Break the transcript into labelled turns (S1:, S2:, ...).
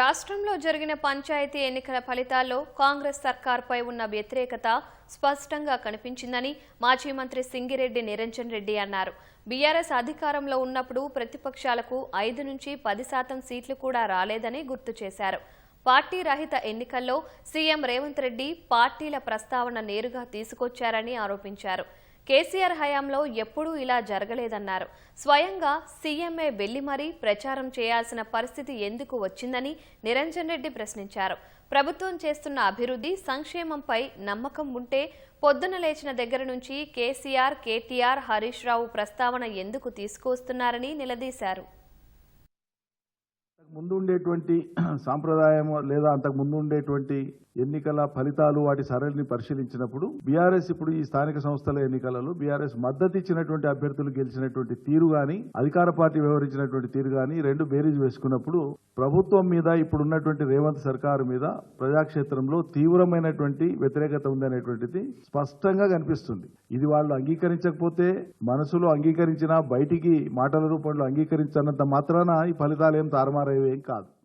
S1: రాష్ట్రంలో జరిగిన పంచాయతీ ఎన్నికల ఫలితాల్లో కాంగ్రెస్ సర్కార్పై ఉన్న వ్యతిరేకత స్పష్టంగా కనిపించిందని మాజీ మంత్రి సింగిరెడ్డి నిరంజన్ రెడ్డి అన్నారు. బీఆర్ఎస్ అధికారంలో ఉన్నప్పుడు ప్రతిపక్షాలకు ఐదు నుంచి పది శాతం సీట్లు కూడా రాలేదని గుర్తు చేశారు. పార్టీ రహిత ఎన్నికల్లో సీఎం రేవంత్ రెడ్డి పార్టీల ప్రస్తావన నేరుగా తీసుకొచ్చారని ఆరోపించారు. కేసీఆర్ హయాంలో ఎప్పుడూ ఇలా జరగలేదన్నారు. స్వయంగా సీఎంఏ వెళ్ళి మరీ ప్రచారం చేయాల్సిన పరిస్థితి ఎందుకు వచ్చిందని నిరంజన్ రెడ్డి ప్రశ్నించారు. ప్రభుత్వం చేస్తున్న అభివృద్ధి సంక్షేమంపై నమ్మకం ఉంటే పొద్దున లేచిన దగ్గర నుంచి కేసీఆర్ కేటీఆర్ హరీష్ రావు ప్రస్తావన ఎందుకు తీసుకువస్తున్నారని నిలదీశారు.
S2: ముందు ఉండేటువంటి సాంప్రదాయం లేదా అంతకు ముందు ఉండేటువంటి ఎన్నికల ఫలితాలు వాటి సరళిని పరిశీలించినప్పుడు బీఆర్ఎస్ ఇప్పుడు ఈ స్థానిక సంస్థల ఎన్నికలలో బీఆర్ఎస్ మద్దతు ఇచ్చినటువంటి అభ్యర్థులు గెలిచినటువంటి తీరు గాని అధికార పార్టీ వ్యవహరించినటువంటి తీరు గాని రెండు బేరీజ్ వేసుకున్నప్పుడు ప్రభుత్వం మీద ఇప్పుడున్నటువంటి రేవంత్ సర్కారు మీద ప్రజాక్షేత్రంలో తీవ్రమైనటువంటి వ్యతిరేకత ఉందనేటువంటిది స్పష్టంగా కనిపిస్తుంది. ఇది వాళ్ళు అంగీకరించకపోతే మనసులో అంగీకరించినా బయటికి మాటల రూపంలో అంగీకరించినంత మాత్రాన ఈ ఫలితాలు ఏం 그 러.